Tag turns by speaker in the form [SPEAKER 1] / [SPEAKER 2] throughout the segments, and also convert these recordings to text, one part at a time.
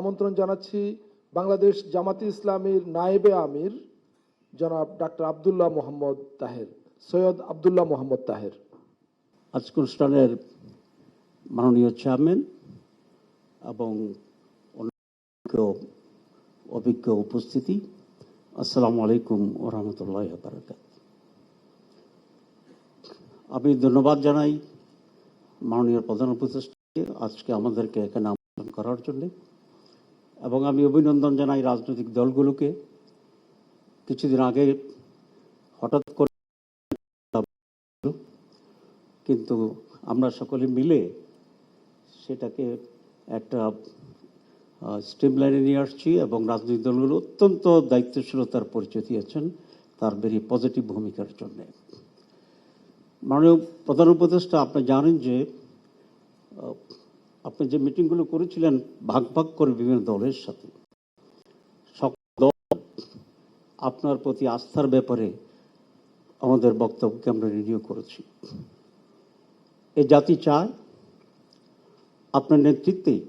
[SPEAKER 1] আমন্ত্রণ জানাচ্ছি বাংলাদেশ জামাতি ইসলামীর নায়েবে আমির জনাব ডাক্তার আবদুল্লাহ মোহাম্মদ তাহের, সৈয়দ আবদুল্লাহ মোহাম্মদ তাহের।
[SPEAKER 2] আজকে অনুষ্ঠানের মাননীয় চেয়ারম্যান এবং অভিজ্ঞ উপস্থিতি, আসসালামু আলাইকুম ও আমি ধন্যবাদ জানাই মাননীয় প্রধান উপদেষ্টাকে আজকে আমাদেরকে এখানে আমন্ত্রণ করার জন্য। এবং আমি অভিনন্দন জানাই রাজনৈতিক দলগুলোকে। কিছুদিন আগে হঠাৎ করে কিন্তু আমরা সকলে মিলে সেটাকে একটা স্ট্রিমলাইনে নিয়ে আসছি এবং রাজনৈতিক দলগুলো অত্যন্ত দায়িত্বশীলতার পরিচয় দিয়েছেন তার ভেরি পজিটিভ ভূমিকার জন্যে। মাননীয় প্রধান উপদেষ্টা, আপনি জানেন যে আপনি যে মিটিংগুলো করেছিলেন, ভাগ ভাগ করে বিভিন্ন দলের সাথে। সকল দল আপনার প্রতি আস্থার ব্যাপারে আমাদের বক্তব্যকে আমরা রিনিউ করেছি। এ জাতি চায় আপনার নেতৃত্বেই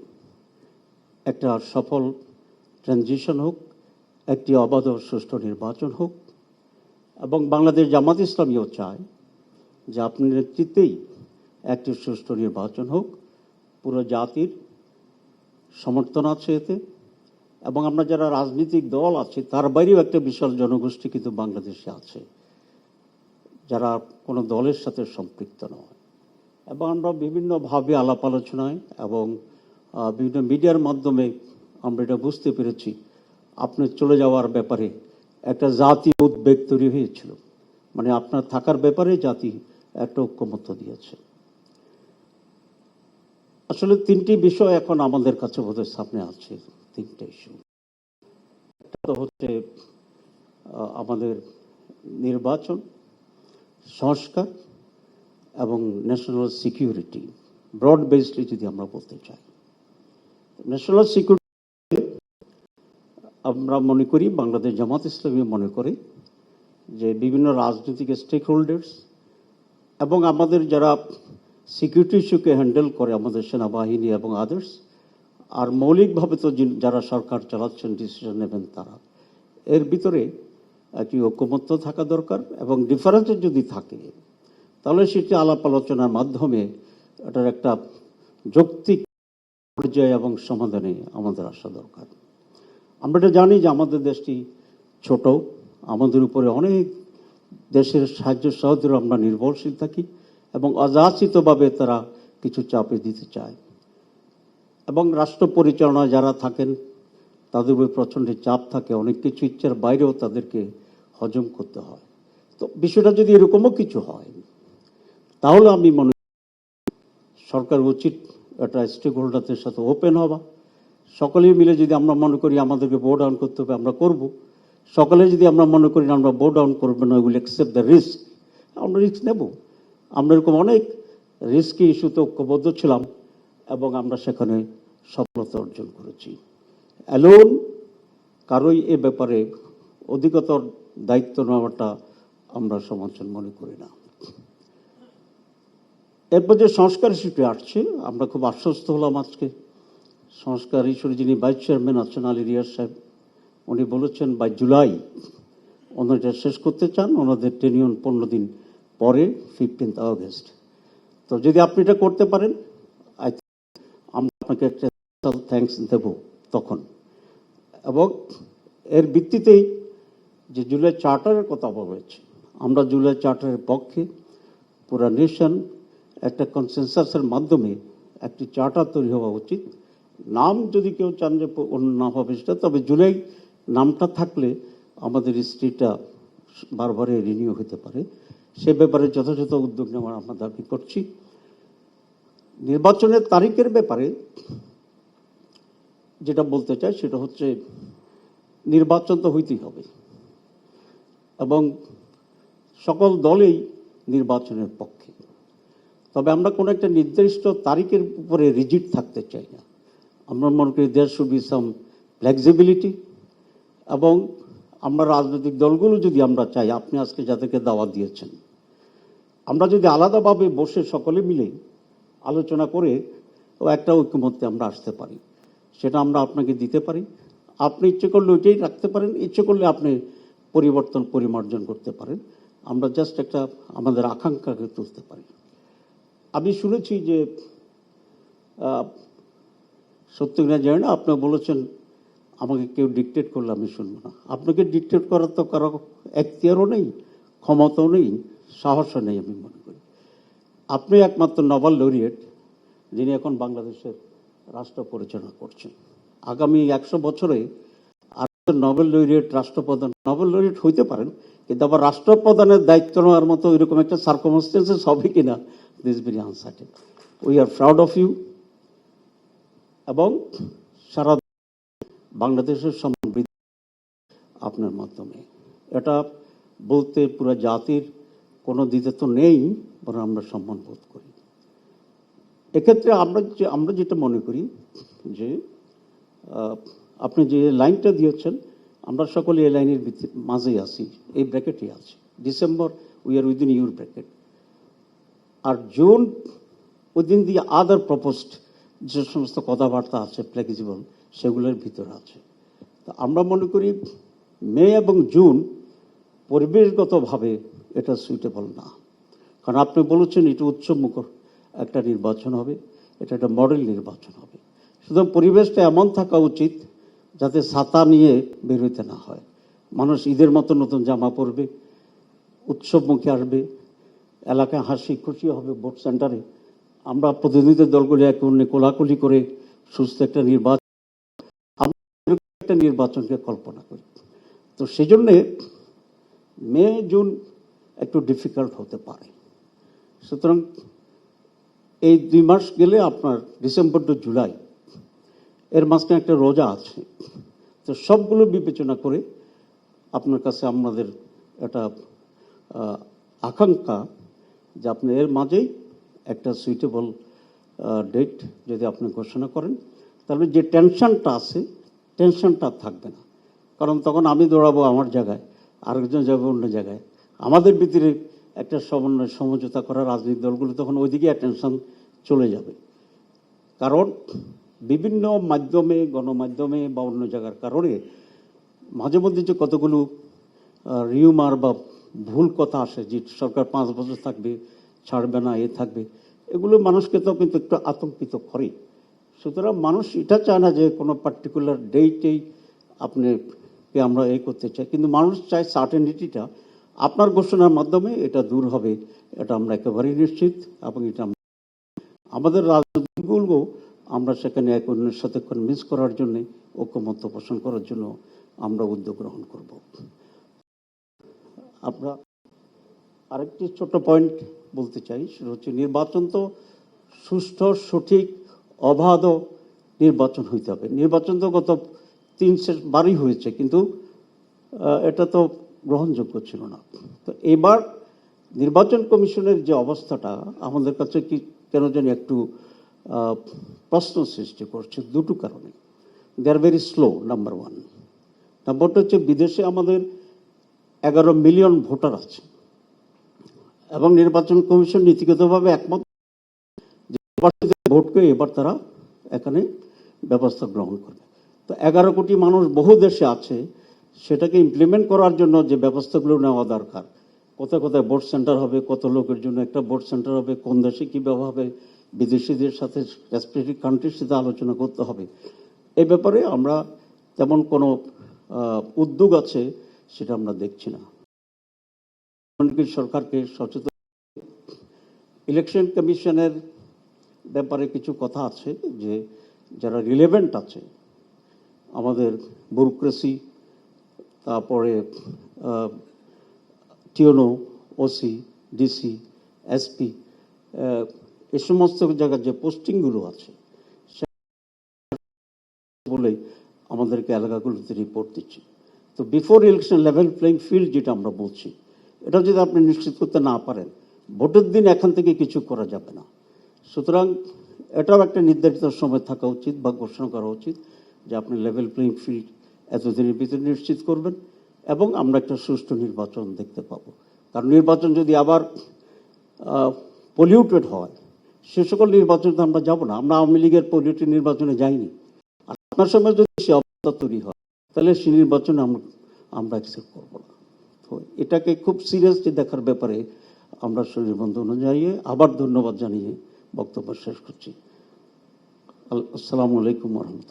[SPEAKER 2] একটা সফল ট্রানজিশন হোক, একটি অবাধ সুষ্ঠু নির্বাচন হোক, এবং বাংলাদেশ জামাত ইসলামীও চায় যে আপনার নেতৃত্বেই একটি সুষ্ঠু নির্বাচন হোক পুরো জাতির সমর্থন আছে এতে। এবং আমরা যারা রাজনৈতিক দল আছে, তার বাইরেও একটা বিশাল জনগোষ্ঠী কিন্তু বাংলাদেশে আছে, যারা কোনো দলের সাথে সম্পৃক্ত নয়। এবং আমরা বিভিন্নভাবে আলাপ আলোচনায় এবং বিভিন্ন মিডিয়ার মাধ্যমে আমরা এটা বুঝতে পেরেছি, আপনি চলে যাওয়ার ব্যাপারে একটা জাতীয় উদ্বেগ তৈরি হয়েছিল। মানে আপনার থাকার ব্যাপারে জাতি একটা ঐক্যমত্য দিয়েছে। আসলে তিনটি বিষয় এখন আমাদের কাছে বোধহয় সামনে আছে, তিনটে ইস্যু একটা তো হচ্ছে আমাদের নির্বাচন, সংস্কার এবং ন্যাশনাল সিকিউরিটি ব্রড বেসডলি যদি আমরা বলতে চাই। ন্যাশনাল সিকিউরিটি আমরা মনে করি, বাংলাদেশ জামাত ইসলামী মনে করি যে বিভিন্ন রাজনৈতিক স্টেক হোল্ডার্স এবং আমাদের যারা সিকিউরিটি ইস্যুকে হ্যান্ডেল করে আমাদের সেনাবাহিনী এবং আদার্স আর মৌলিকভাবে তো যারা সরকার চালাচ্ছেন ডিসিশন নেবেন তারা। এর ভিতরে একটি ঐক্যমত্য থাকা দরকার এবং ডিফারেন্স যদি থাকে, তাহলে সেটি আলাপ আলোচনার মাধ্যমে এটার একটা যৌক্তিক পর্যায়ে এবং সমাধানে আমাদের আসা দরকার। আমরা এটা জানি যে আমাদের দেশটি ছোট, আমাদের উপরে অনেক দেশের সাহায্য সহযোগিতা আমরা নির্ভরশীল থাকি। এবং অযাচিতভাবে তারা কিছু চাপে দিতে চায়। এবং রাষ্ট্র পরিচালনা যারা থাকেন, তাদের উপরে প্রচণ্ড চাপ থাকে, অনেক কিছু ইচ্ছার বাইরেও তাদেরকে হজম করতে হয়। তো বিষয়টা যদি এরকমও কিছু হয়, তাহলে আমি মনে করি সরকার উচিত একটা স্টেক হোল্ডারদের সাথে ওপেন হওয়া। সকলে মিলে যদি আমরা মনে করি আমাদেরকে বোর্ড ডাউন করতে হবে, আমরা করব। সকলে যদি আমরা মনে করি আমরা বোর্ড ডাউন করব না উইল অ্যাকসেপ্ট দ্য রিস্ক আমরা রিস্ক নেব। আমরা এরকম অনেক রিস্কি ইস্যুতে ঐক্যবদ্ধ ছিলাম এবং আমরা সেখানে সফলতা অর্জন করেছি। অ্যালোন কারোই এ ব্যাপারে অধিকতর দায়িত্ব নেওয়াটা আমরা সমর্থন মনে করি না। এরপর যে সংস্কার ইস্যুটি আসছে, আমরা খুব আশ্বস্ত হলাম আজকে। সংস্কার ইস্যুর যিনি ভাইস চেয়ারম্যান আছেন আলী রিয়াজ সাহেব, উনি বলেছেন, বাই জুলাই ওনারা শেষ করতে চান, ওনাদের টেনিয়ন পনেরো দিন পরে ফিফটিন্থ আগস্ট তো যদি আপনি এটা করতে পারেন think আমরা আপনাকে একটা থ্যাঙ্কস দেব তখন। এবং এর ভিত্তিতেই যে জুলাই চার্টারের কথা বলা হয়েছে, আমরা জুলাই চার্টারের পক্ষে পুরা নেশন একটা কনসেনসাসের মাধ্যমে একটি চার্টার তৈরি হওয়া উচিত। নাম যদি কেউ চান যে অন্য নাম হবে সেটা, তবে জুলাই নামটা থাকলে আমাদের হিস্ট্রিটা বারবারে রিনিউ হতে পারে। সে ব্যাপারে যথাযথ উদ্যোগ নেওয়ার আমরা দাবি করছি। নির্বাচনের তারিখের ব্যাপারে যেটা বলতে চাই সেটা হচ্ছে নির্বাচন তো হইতেই হবে এবং সকল দলেই নির্বাচনের পক্ষে। তবে আমরা কোনো একটা নির্দিষ্ট তারিখের উপরে রিজিট থাকতে চাই না। আমরা মনে করি there should be some flexibility এবং আমরা রাজনৈতিক দলগুলো যদি আমরা চাই, আপনি আজকে যাদেরকে দাওয়াত দিয়েছেন আমরা যদি আলাদাভাবে বসে সকলে মিলে আলোচনা করে ও একটা ঐক্যমত্যে আমরা আসতে পারি সেটা আমরা আপনাকে দিতে পারি। আপনি ইচ্ছে করলে ওইটাই রাখতে পারেন ইচ্ছে করলে আপনি পরিবর্তন পরিমার্জন করতে পারেন। আমরা জাস্ট একটা আমাদের আকাঙ্ক্ষাকে তুলতে পারি। আমি শুনেছি যে আহ, সত্য কিনা জানি না আপনি বলেছেন আমাকে কেউ ডিকটেট করলে আমি শুনব না। আপনাকে ডিকটেট করার তো কারও এখতিয়ারও নেই ক্ষমতাও নেই। সাহসও নেই আমি মনে করি। আপনি একমাত্র নোবেল লরিয়েট যিনি এখন বাংলাদেশের রাষ্ট্র পরিচালনা করছেন। আগামী একশো বছরে আর নোবেল লরিয়েট রাষ্ট্রপ্রধান নোবেল লরিয়েট হইতে পারেন, কিন্তু আবার রাষ্ট্রপ্রধানের দায়িত্ব নেওয়ার মতো এরকম একটা সার্কমস্টেন্সেস হবে কিনা this very uncertain we are proud of you এবং সারা বাংলাদেশের সমৃদ্ধি আপনার মাধ্যমে। এটা বলতে পুরো জাতির কোনো দিতে তো নেই, বরং আমরা সম্মান বোধ করি। এক্ষেত্রে আমরা যে, আমরা যেটা মনে করি যে আপনি যে লাইনটা দিয়েছেন, আমরা সকলে এই লাইনের মাঝেই আছি, এই ব্র্যাকেটই আছি। December we are within your bracket R June within the other proposed যে সমস্ত কথাবার্তা আছে ফ্লেক্সিবল সেগুলোর ভিতরে আছে। তো আমরা মনে করি মে এবং জুন পরিবেশগতভাবে এটা সুইটেবল না। কারণ আপনি বলেছেন এটা উচ্চমুখর একটা নির্বাচন হবে, এটা একটা মডেল নির্বাচন হবে। সুতরাং পরিবেশটা এমন থাকা উচিত যাতে ছাতা নিয়ে বেরোতে না হয়। মানুষ ঈদের মতো নতুন জামা পরবে উৎসবমুখী আসবে, এলাকায় হাসি খুশি হবে ভোট সেন্টারে। আমরা প্রতিনিধি দলগুলি এক অন্য কোলাকুলি করে সুস্থ একটা নির্বাচন একটা নির্বাচনকে কল্পনা করি। তো সেই জন্যে মে, জুন একটু ডিফিকাল্ট হতে পারে। সুতরাং এই দুই মাস গেলে আপনার ডিসেম্বর টু জুলাই, এর মাঝখানে একটা রোজা আছে। তো সবগুলো বিবেচনা করে আপনার কাছে আমাদের একটা আকাঙ্ক্ষা যে আপনি এর মাঝেই একটা সুইটেবল ডেট যদি আপনি ঘোষণা করেন, তাহলে যে টেনশনটা আছে টেনশনটা থাকবে না। কারণ তখন আমি দৌড়াবো আমার জায়গায়, আরেকজন যাবে অন্য জায়গায়। আমাদের ভিতরে একটা সমন্বয়, সমঝোতা করা রাজনৈতিক দলগুলো তখন ওইদিকে টেনশন চলে যাবে। কারণ বিভিন্ন মাধ্যমে, গণমাধ্যমে বা অন্য জায়গার কারণে মাঝে মধ্যে যে কতগুলো রিউমার বা ভুল কথা আসে যে সরকার পাঁচ বছর থাকবে, ছাড়বে না, এ থাকবে, এগুলো মানুষকে তো কিন্তু একটু আতঙ্কিত করে। সুতরাং মানুষ এটা চায় না যে কোনো পার্টিকুলার ডেটেই আপনি আমরা এ করতে চাই, কিন্তু মানুষ চায় সার্টেনিটিটা আপনার ঘোষণার মাধ্যমে এটা দূর হবে, এটা আমরা একেবারেই নিশ্চিত এবং এটা আমাদের আমাদের রাজনীতিগুলো আমরা সেখানে এক অন্যের সাথে কনভিন্স করার জন্য, ঐক্যমত্য পোষণ করার জন্য আমরা উদ্যোগ গ্রহণ করব। আমরা আরেকটি ছোট পয়েন্ট বলতে চাই, সেটা হচ্ছে নির্বাচন তো সুষ্ঠু, সঠিক, অবাধ নির্বাচন হইতে হবে। নির্বাচন তো গত তিন শেষ- বারই হয়েছে, কিন্তু এটা তো গ্রহণযোগ্য ছিল না। তো এবার নির্বাচন কমিশনের যে অবস্থাটা, আমাদের কাছে কি কেন জানি একটু প্রশ্ন সৃষ্টি করছে দুটো কারণে। They are very slow number one নাম্বারটা হচ্ছে বিদেশে আমাদের এগারো মিলিয়ন ভোটার আছে। এবং নির্বাচন কমিশন নীতিগতভাবে একমত ভোটকে এবার তারা এখানে ব্যবস্থা গ্রহণ করবে। তো এগারো কোটি মানুষ বহু দেশে আছে সেটাকে ইমপ্লিমেন্ট করার জন্য যে ব্যবস্থাগুলো নেওয়া দরকার। কোথায় কোথায় ভোট সেন্টার হবে, কত লোকের জন্য একটা ভোট সেন্টার হবে, কোন দেশে কীভাবে হবে, বিদেশিদের সাথে রেসপেক্টিভ কান্ট্রির সাথে আলোচনা করতে হবে। এই ব্যাপারে আমরা তেমন কোনো উদ্যোগ আছে সেটা আমরা দেখছি না। সরকারকে সচেতন ইলেকশন কমিশনের ব্যাপারে কিছু কথা আছে যে, যারা রিলেভেন্ট আছে, আমাদের ব্যুরোক্রেসি তারপরে টিওনো, ওসি, ডিসি, এসপি, এ সমস্ত জায়গার যে পোস্টিংগুলো আছে বলেই আমাদেরকে এলাকাগুলোতে রিপোর্ট দিচ্ছে। তো before election level playing field যেটা আমরা বলছি এটা যদি আপনি নিশ্চিত করতে না পারেন, ভোটের দিন এখান থেকে কিছু করা যাবে না। সুতরাং এটাও একটা নির্ধারিত সময় থাকা উচিত বা ঘোষণা করা উচিত যে আপনি লেভেল প্লেইং ফিল্ড এতদিনের ভিতরে নিশ্চিত করবেন এবং আমরা একটা সুষ্ঠু নির্বাচন দেখতে পাবো। কারণ নির্বাচন যদি আবার পলিউটেড হয়, সে সকল নির্বাচনে তো আমরা যাব না। আমরা আওয়ামী লীগের পলিউটেড নির্বাচনে যাইনি। আপনার সময় যদি সে অবস্থা তৈরি হয়, তাহলে সে নির্বাচন আমরা আমরা অ্যাকসেপ্ট করব না। তো এটাকে খুব সিরিয়াসলি দেখার ব্যাপারে আমরা শরীর বন্ধু জানিয়ে আবার ধন্যবাদ জানিয়ে বক্তব্য শেষ করছি। আসসালামু আলাইকুম রহমতুল্লাহ।